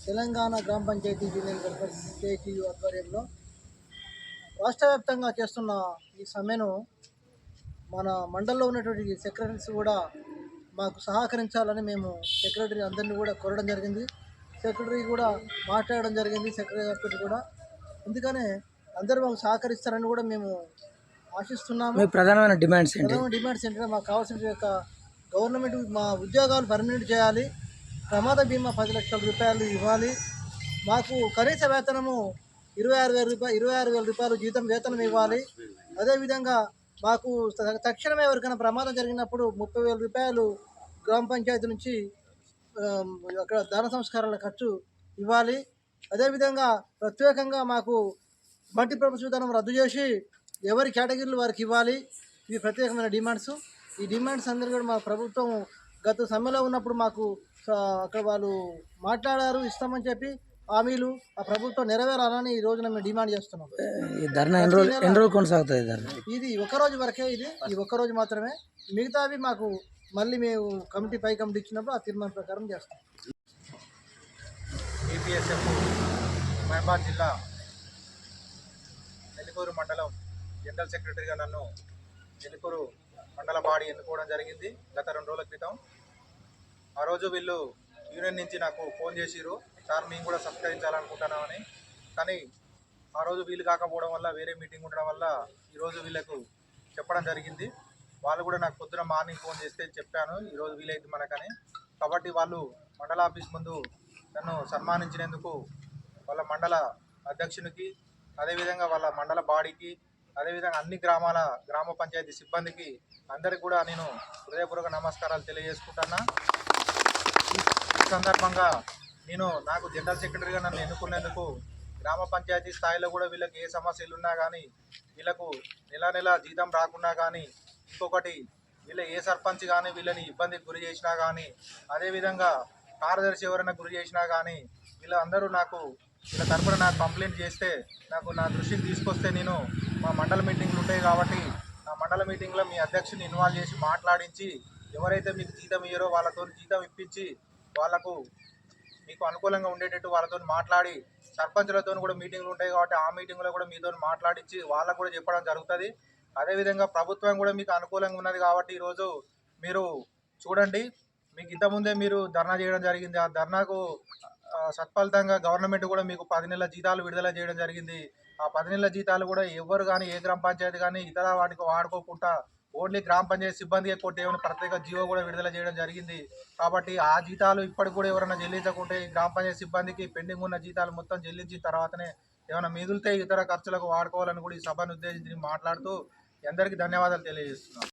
తెలంగాణ గ్రామ పంచాయతీ యూనియన్ కేటీయు ఆధ్వర్యంలో రాష్ట్ర వ్యాప్తంగా చేస్తున్న ఈ సమ్మెను మన మండల్లో ఉన్నటువంటి సెక్రటరీస్ కూడా మాకు సహకరించాలని మేము సెక్రటరీ అందరినీ కూడా కోరడం జరిగింది. సెక్రటరీ కూడా మాట్లాడడం జరిగింది సెక్రటరీ గారితో కూడా. అందుకనే అందరూ మాకు సహకరిస్తారని కూడా మేము ఆశిస్తున్నాము. మీ ప్రధానమైన డిమాండ్స్ ఏంటి? ప్రధాన డిమాండ్స్ ఏంటంటే మాకు కావాల్సిన యొక్క గవర్నమెంట్ మా ఉద్యోగాలు పర్మనెంట్ చేయాలి. ప్రమాద బీమా పది లక్షల రూపాయలు ఇవ్వాలి. మాకు కనీస వేతనము ఇరవై ఆరు వేల రూపాయలు ఇరవై ఆరు వేల రూపాయలు జీతం వేతనం ఇవ్వాలి. అదేవిధంగా మాకు తక్షణమే ఎవరికైనా ప్రమాదం జరిగినప్పుడు ముప్పై వేల రూపాయలు గ్రామ పంచాయతీ నుంచి అక్కడ దాన సంస్కారాల ఖర్చు ఇవ్వాలి. అదేవిధంగా ప్రత్యేకంగా మాకు మల్టీ పర్పస్ విధానం రద్దు చేసి ఎవరి కేటగిరీలు వారికి ఇవ్వాలి. ఇవి ప్రత్యేకమైన డిమాండ్స్. ఈ డిమాండ్స్ అందరూ కూడా మా ప్రభుత్వం గత సమ్మెలో ఉన్నప్పుడు మాకు అక్కడ వాళ్ళు మాట్లాడారు ఇస్తామని చెప్పి హామీలు ఆ ప్రభుత్వం నెరవేరాలని ఈ రోజున మేము డిమాండ్ చేస్తున్నాం. ఈ ధర్నా ఎన్ని రోజులు ఎన్ని రోజులు కొనసాగుతుంది ఇది ఒక రోజు వరకే ఇది. ఈ ఒక్క రోజు మాత్రమే. మిగతావి మాకు మళ్ళీ మేము కమిటీ పై కమిటీ ఇచ్చినప్పుడు ఆ తీర్మానం ప్రకారం చేస్తాం. ఏపీఎస్ఎఫ్ మహబాద్ జిల్లా ఎలికూరు మండలం జనరల్ సెక్రటరీగా నన్ను ఎలికూరు మండల బాడీ ఎన్నుకోవడం జరిగింది గత రెండు రోజుల క్రితం. ఆ రోజు వీళ్ళు యూనియన్ నుంచి నాకు ఫోన్ చేసిరు సార్ మేము కూడా సత్కరించాలనుకుంటున్నామని. కానీ ఆ రోజు వీలు కాకపోవడం వల్ల వేరే మీటింగ్ ఉండడం వల్ల ఈరోజు వీళ్ళకు చెప్పడం జరిగింది. వాళ్ళు కూడా నాకు పొద్దున మార్నింగ్ ఫోన్ చేస్తే చెప్పాను ఈరోజు వీలైతే మనకని. కాబట్టి వాళ్ళు మండల ఆఫీస్ ముందు నన్ను సన్మానించినందుకు వాళ్ళ మండల అధ్యక్షునికి అదేవిధంగా వాళ్ళ మండల బాడీకి అదేవిధంగా అన్ని గ్రామాల గ్రామ పంచాయతీ సిబ్బందికి అందరికి కూడా నేను హృదయపూర్వక నమస్కారాలు తెలియజేసుకుంటున్నా. ఈ- సందర్భంగా నేను నాకు జనరల్ సెక్రటరీగా నన్ను ఎన్నుకున్నందుకు గ్రామ పంచాయతీ స్థాయిలో కూడా వీళ్ళకి ఏ సమస్యలు ఉన్నా కానీ వీళ్ళకు నెల నెల జీతం రాకున్నా కానీ ఇంకొకటి వీళ్ళ ఏ సర్పంచ్ కానీ వీళ్ళని ఇబ్బందికి గురి చేసినా కానీ అదేవిధంగా కార్యదర్శి ఎవరైనా గురి చేసినా కానీ వీళ్ళందరూ నాకు వీళ్ళ తరపున నాకు కంప్లైంట్ చేస్తే నాకు నా దృష్టికి తీసుకొస్తే నేను మా మండల మీటింగ్లు ఉంటాయి కాబట్టి నా మండల మీటింగ్లో మీ అధ్యక్షుని ఇన్వాల్వ్ చేసి మాట్లాడించి ఎవరైతే మీకు జీతం ఇయ్యారో వాళ్ళతో జీతం ఇప్పించి వాళ్ళకు మీకు అనుకూలంగా ఉండేటట్టు వాళ్ళతో మాట్లాడి సర్పంచ్లతో కూడా మీటింగ్లు ఉంటాయి కాబట్టి ఆ మీటింగ్లో కూడా మీతో మాట్లాడించి వాళ్ళకు కూడా చెప్పడం జరుగుతుంది. అదేవిధంగా ప్రభుత్వం కూడా మీకు అనుకూలంగా ఉన్నది కాబట్టి ఈరోజు మీరు చూడండి. మీకు ఇంతకుముందే మీరు ధర్నా చేయడం జరిగింది. ఆ ధర్నాకు సత్ఫలితంగా గవర్నమెంట్ కూడా మీకు పది నెలల జీతాలు విడుదల చేయడం జరిగింది. ఆ పది నెలల జీతాలు కూడా ఎవరు కానీ ఏ గ్రామ పంచాయతీ కానీ ఇతర వాటికి వాడుకోకుండా ఓన్లీ గ్రామ పంచాయతీ సిబ్బందికి కొట్టేమని ప్రత్యేక జీవో కూడా విడుదల చేయడం జరిగింది. కాబట్టి ఆ జీతాలు ఇప్పటికి కూడా ఎవరైనా చెల్లించకుంటే గ్రామ పంచాయతీ సిబ్బందికి పెండింగ్ ఉన్న జీతాలు మొత్తం చెల్లించిన తర్వాతనే ఏమైనా మిగిలితే ఇతర ఖర్చులకు వాడుకోవాలని కూడా ఈ సభను ఉద్దేశించి మాట్లాడుతూ అందరికీ ధన్యవాదాలు తెలియజేస్తున్నాను